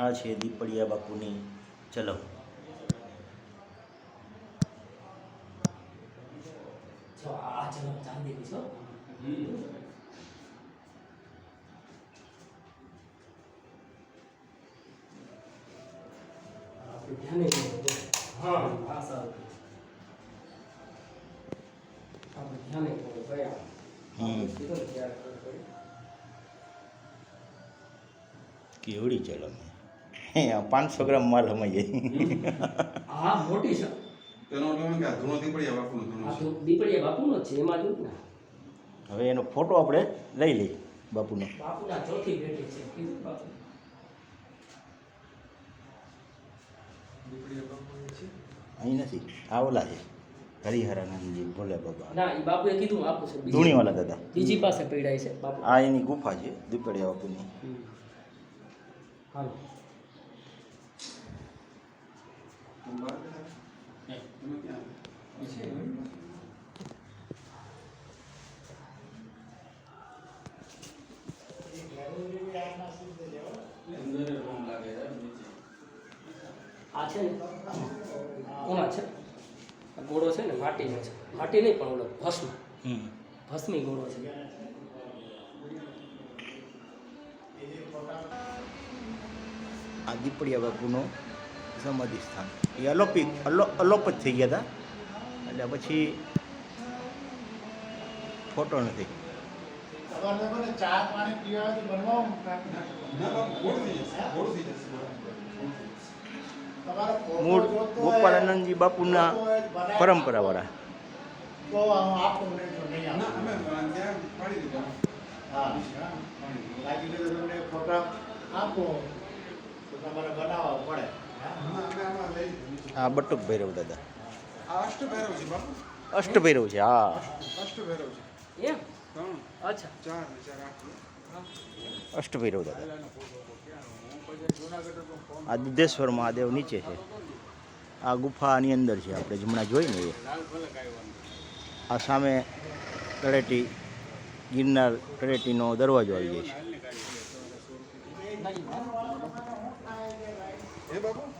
આ છે દીપડિયા બાપુની કરો. હા. આ સારું. આપણે ધ્યાને ગયા. કેવડી ચલમ હે પાંચસો ગ્રામ માલ સમાઈ જાય હા મોટી છે. તેનો મતલબ એમ કે આ ધૂણો દીપડિયા બાપુનો ધૂણો આ છે. તો દીપડીયા બાપુનો જ છે એમાં જો ને હવે એનો ફોટો આપણે લઈ લઈએ બાપુનો. બાપુના ચોથી પેઢી છે કીધું બાપુ દીપડિયા બાપુની છે? અહીં નથી આ ઓલા છે. હરિહરાનંદજી ભોલે બાબા. ના એ બાપુએ કીધું આપું છે ધૂણીવાલા દાદા. બીજી પાસે પીડાય છે બાપુ. આ એની ગુફા છે દીપડિયા બાપુની. હાલો. આ છે ને કોના છે ઘોડો છે ને માટીનો છે માટી નહીં પણ ઓલો ભસ્મ ભસ્મી ગોળો છે આ દીપડિયા બાપુનો સમાધિ સ્થાન એ અલોપિક અલો અલોપ જ થઈ ગયા હતા એટલે પછી ફોટો નથી મૂળ ગોપાળાનંદજી બાપુના પરંપરાવાળા તો હું ફોટા આપો તો તમારે બનાવવા પડે હા. બટુક ભૈરવ દાદા. અષ્ટ અષ્ટભૈરવ છે બાપુ. અષ્ટભૈરવ છે હા. અષ્ટભૈરવ છે. એમ? અચ્છા. ચાર ચાર આઠ અષ્ટભૈરવ દાદા. આ દુધેશ્વર મહાદેવ નીચે છે. આ ગુફાની અંદર છે આપણે હમણાં જોઈને એ. આ સામે તળેટી ગિરનાર તળેટીનો દરવાજો આવી જાય છે. એ બાપુ